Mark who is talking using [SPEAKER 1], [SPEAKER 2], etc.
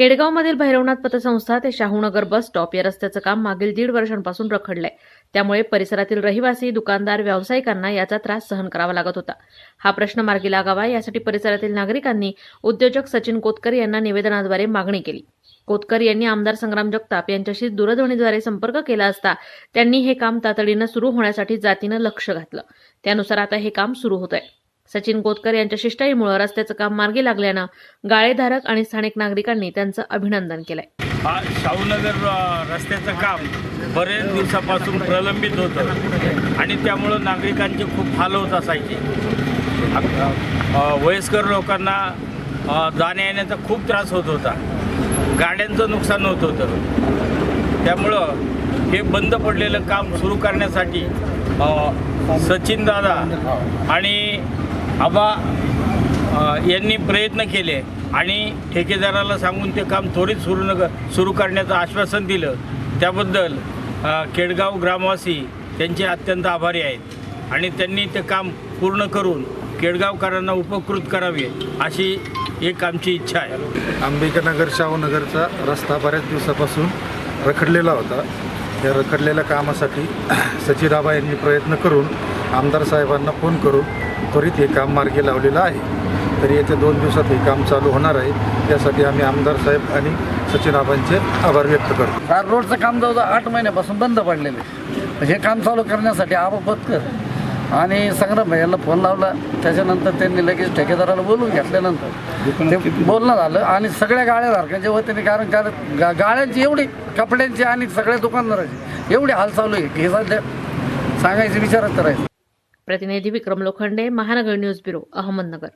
[SPEAKER 1] केडगावमधील भैरवनाथ पतसंस्था ते Shahunagar bus stop या रस्त्याचं काम मागील दीड वर्षांपासून रखडलंय. त्यामुळे परिसरातील रहिवासी दुकानदार व्यावसायिकांना याचा त्रास सहन करावा लागत होता. हा प्रश्न मार्गी लागावा यासाठी परिसरातील नागरिकांनी उद्योजक सचिन कोतकर यांना निवेदनाद्वारे मागणी केली. कोतकर यांनी आमदार संग्राम जगताप यांच्याशी दूरध्वनीद्वारे संपर्क केला असता त्यांनी हे काम तातडीनं सुरू होण्यासाठी जातीनं लक्ष घातलं. त्यानुसार आता हे काम सुरू होत आहे सचिन गोतकर यांच्या शिष्टाईमुळे रस्त्याचं काम मार्गी लागल्यानं गाळेधारक आणि स्थानिक नागरिकांनी त्यांचं अभिनंदन केलंय.
[SPEAKER 2] हा शाहूनगर रस्त्याचं काम बरेच दिवसापासून प्रलंबित होतं आणि त्यामुळं नागरिकांचे खूप हाल होत असायचे वयस्कर लोकांना जाण्या येण्याचा खूप त्रास होत होता. गाड्यांचं नुकसान होत होतं. त्यामुळं हे बंद पडलेलं काम सुरू करण्यासाठी सचिन दादा आणि आबा यांनी प्रयत्न केले आणि ठेकेदाराला सांगून ते काम त्वरित सुरू न सुरू करण्याचं आश्वासन दिलं. त्याबद्दल केडगाव ग्रामवासी त्यांचे अत्यंत आभारी आहेत आणि त्यांनी ते काम पूर्ण करून केडगावकरांना उपकृत करावे अशी एक आमची इच्छा आहे.
[SPEAKER 3] अंबिकानगर शाहूनगरचा रस्ता बऱ्याच दिवसापासून रखडलेला होता. त्या रखडलेल्या कामासाठी सचिदाबा यांनी प्रयत्न करून आमदार साहेबांना फोन करून त्वरित हे काम मार्गी लावलेलं आहे. तरी येत्या दोन दिवसात हे काम चालू होणार आहे. त्यासाठी आम्ही आमदार साहेब आणि सचिनाबांचे आभार व्यक्त करतो.
[SPEAKER 4] कार रोडचं काम जवळजवळ आठ महिन्यापासून बंद पडलेलं आहे. हे काम चालू करण्यासाठी आबा पतकर आणि संग्राम यांना फोन लावला. त्याच्यानंतर त्यांनी लगेच ठेकेदाराला बोलून घेतल्यानंतर ते बोलणं झालं. आणि सगळ्या गाळ्याधारकांच्या वतीने कारण कारण गा गाळ्यांची एवढी कपड्यांची आणि सगळ्या दुकानदाराची एवढी हाल चालू आहे हे सध्या सांगायचं विचारच करायचं
[SPEAKER 1] प्रतिनिधी विक्रम लोखंडे महानगर न्यूज ब्युरो अहमदनगर.